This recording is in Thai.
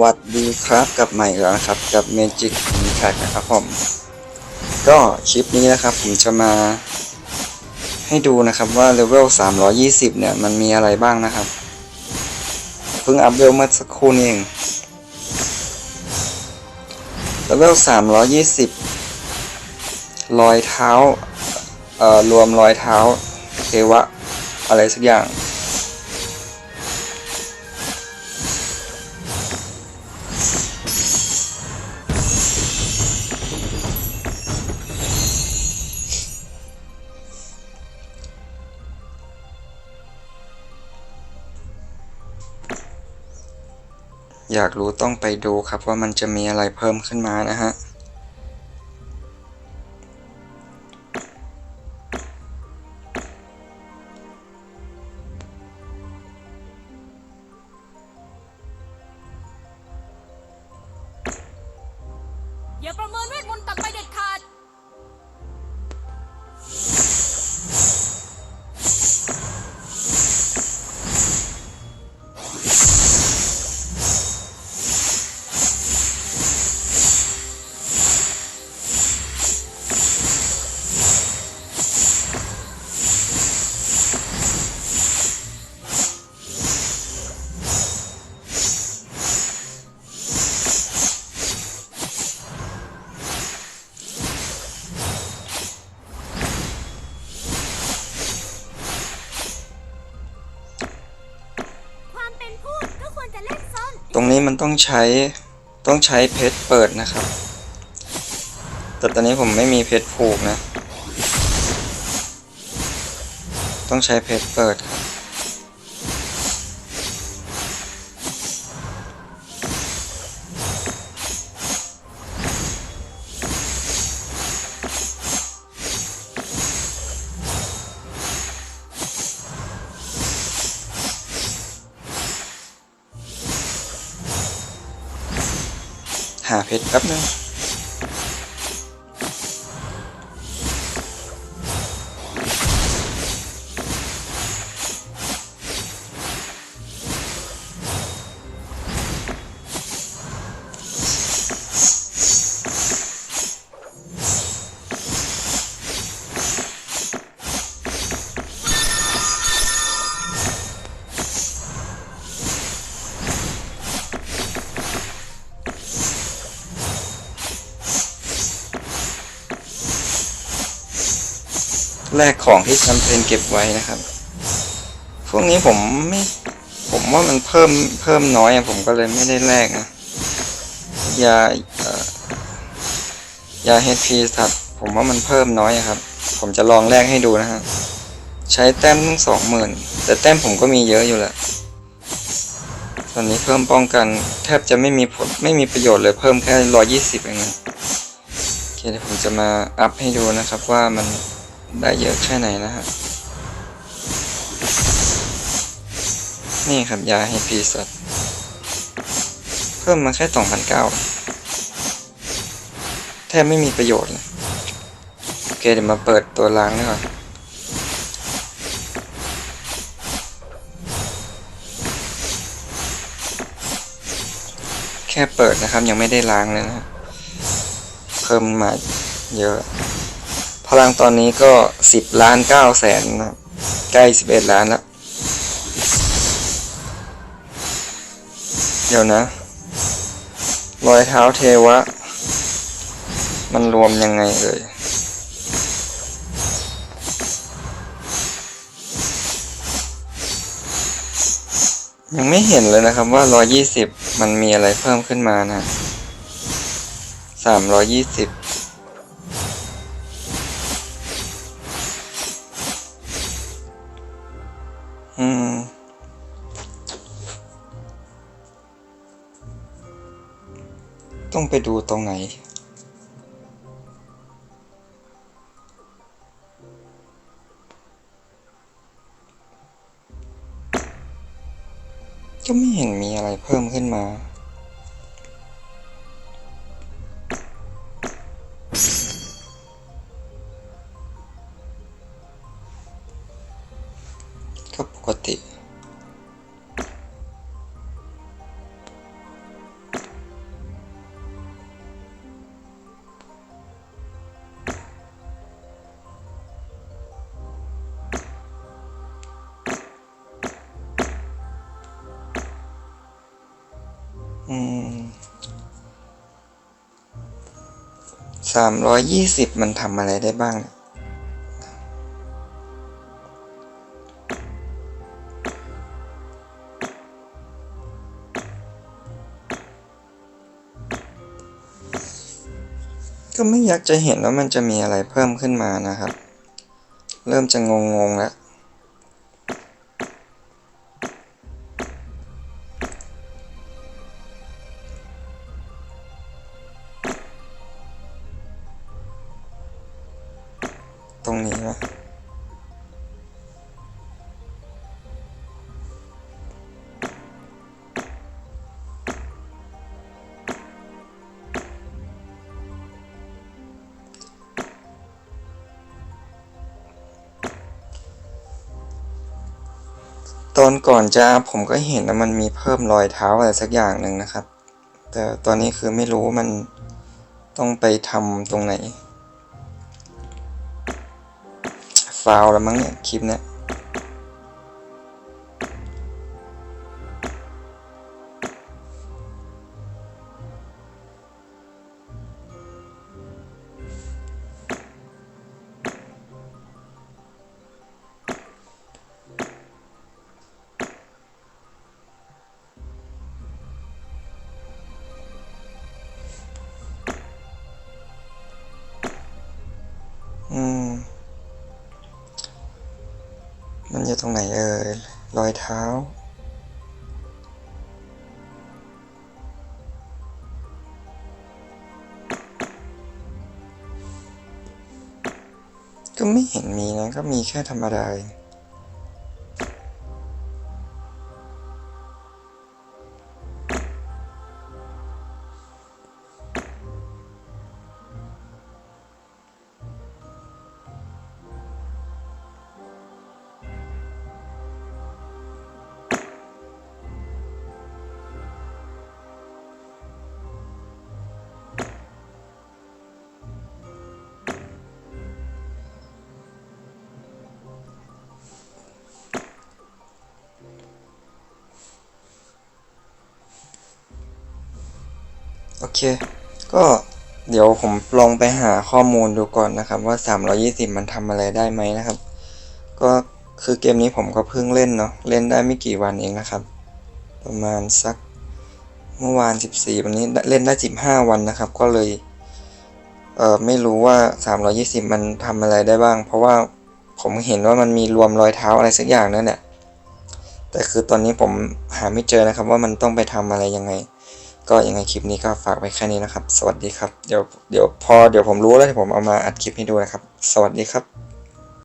วัสดีครับกลับใหม่แล้วนะครับ กับ Magic Impact นะครับผม ก็คลิปนี้นะครับ ผมจะมา ให้ดูนะครับว่าเลเวล 320 เนี่ย มันมีอะไรบ้างนะครับ เพิ่งอัพเวลเมื่อสักครู่นี้เองเลเวล 320 รอยเท้า เอ่อ รวมรอยเท้าเทวะ อะไรสักอย่าง อยากรู้ต้องไปดูครับว่ามันจะมีอะไรเพิ่มขึ้นมานะฮะอย่าประเมินเวทมนต์ต่ำไป รงนี้มันต้องใช้ต้องใช้เพชรเปิดนะครับ แต่ตอนนี้ผมไม่มีเพชรผูกนะ ต้องใช้เพชรเปิดครับ หาเพชรแป๊บนึง แลกของที่จำเป็นเก็บไว้นะครับ พวกนี้ผมไม่ ผมว่ามันเพิ่มเพิ่มน้อยผมก็เลยไม่ได้แลกนะยาเอ่อยา HP สัตว์ผมว่ามันเพิ่มน้อยครับ ผมจะลองแลกให้ดูนะฮะใช้แต้มทั้งสองหมื่นแต่แต้มผมก็มีเยอะอยู่แหละตอนนี้เพิ่มป้องกันแทบจะไม่มีผลไม่มีประโยชน์เลยเพิ่มแค่ร้อยี่สิบเองนะโอเคเดี๋ยวผมจะมาอัพให้ดูนะครับว่ามัน ได้เยอะแค่ไหนนะฮะ นี่ครับยาให้ปีศาจเพิ่มมาแค่สองพันเก้าแทบไม่มีประโยชน์เลย โอเคเดี๋ยวมาเปิดตัวล้างดีกว่อนแค่เปิดนะครับยังไม่ได้ล้างเลยนะเพิ่มมาเยอะ พลังตอนนี้ก็สิบล้านเก้าแสนนะครับใกล้สิบเอ็ดล้านแล้วเดี๋ยวนะ รอยเท้าเทวะ มันรวมยังไงเลยยังไม่เห็นเลยนะครับว่ารอยยี่สิบมันมีอะไรเพิ่มขึ้นมานะสามรอยยี่สิบ ต้องไปดูตรงไหน ก็ไม่เห็นมีอะไรเพิ่มขึ้นมา สามร้อยยี่สิบมันทำอะไรได้บ้างเนี่ยก็ไม่อยากจะเห็นว่ามันจะมีอะไรเพิ่มขึ้นมานะครับ เริ่มจะงงๆแล้ว รงนี้นะตอนก่อนจะผมก็เห็นว่ามันมีเพิ่มรอยเท้าอะไรสักอย่างหนึ่งนะครับ แต่ตอนนี้คือไม่รู้มันต้องไปทำตรงไหน ฟาวแล้วมั้งเนี่ยคลิปเนี้ยอืม มันอยู่ตรงไหนเอ่ยรอยเท้า ก็ไม่เห็นมีนะ ก็มีแค่ธรรมดาเอง เค ก็เดี๋ยวผมลองไปหาข้อมูลดูก่อนนะครับ ว่า 320 มันทำอะไรได้ไหมนะครับ ก็คือเกมนี้ผมก็เพิ่งเล่นเนาะเล่นได้ไม่กี่วันเองนะครับ ประมาณสักเมื่อวาน 14 วันนี้เล่นได้ 15 วันนะครับ ก็เลยเออไม่รู้ว่า 320 มันทำอะไรได้บ้าง เพราะว่าผมเห็นว่ามันมีรวมรอยเท้าอะไรสักอย่างนั่นแหละแต่คือตอนนี้ผมหาไม่เจอนะครับว่ามันต้องไปทำอะไรยังไง ก็ยังไงคลิปนี้ก็ฝากไว้แค่นี้นะครับ สวัสดีครับ เดี๋ยวเดี๋ยวพอเดี๋ยวผมรู้แล้วเดี๋ยวผมเอามาอัดคลิปให้ดูนะครับ สวัสดีครับ